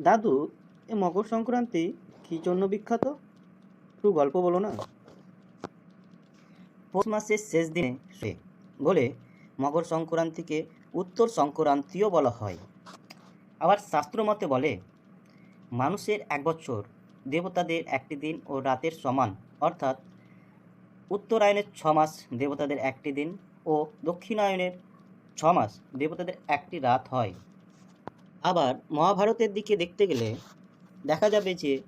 দাদু, এ মকর সংক্রান্তি কী জন্য বিখ্যাত? একটু গল্প বলো না। পৌষ মাসের শেষ দিনে সে বলে, মকর সংক্রান্তিকে উত্তর সংক্রান্তিও বলা হয়। আবার শাস্ত্র মতে বলে, মানুষের এক বছর, দেবতাদের একটি দিন ও রাতের সমান। অর্থাৎ উত্তরায়ণের ছ মাস দেবতাদের একটি দিন ও দক্ষিণায়নের ছ মাস দেবতাদের একটি রাত হয়। আবার মহাভারতের দিকে দেখতে গেলে দেখা যাবে যে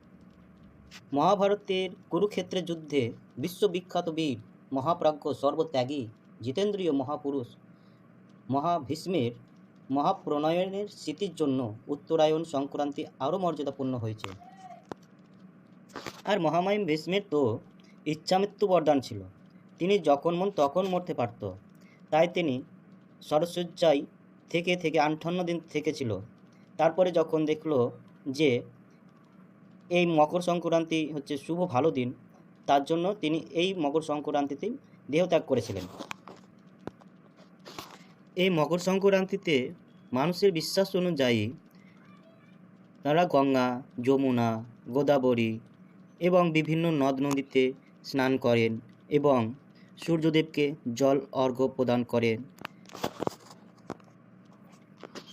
মহাভারতের কুরুক্ষেত্রের যুদ্ধে বিশ্ববিখ্যাত বীর, মহাপ্রাজ্ঞ, সর্বত্যাগী জিতেন্দ্রীয় মহাপুরুষ মহাভীষ্মের মহাপ্রণয়নের স্মৃতির জন্য উত্তরায়ণ সংক্রান্তি আরও মর্যাদাপূর্ণ হয়েছে। আর মহামায়ী ভীষ্মের তো ইচ্ছামৃত্যু বরদান ছিল। তিনি যখন মন তখন মরতে পারত। তাই তিনি সরসজ্জায় থেকে থেকে আটান্ন দিন থেকেছিল। তারপরে যখন দেখল যে এই মকর সংক্রান্তি হচ্ছে শুভ ভালো দিন, তার জন্য তিনি এই মকর সংক্রান্তিতেই দেহত্যাগ করেছিলেন। এই মকর সংক্রান্তিতে মানুষের বিশ্বাস অনুযায়ী তারা গঙ্গা, যমুনা, গোদাবরী এবং বিভিন্ন নদ নদীতে স্নান করেন এবং সূর্যদেবকে জল, অর্ঘ্য প্রদান করেন।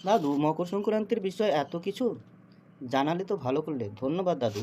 দাদু মকর সংক্রান্তির বিষয়ে এত কিছু জানালে তো ভালো করলে। ধন্যবাদ দাদু।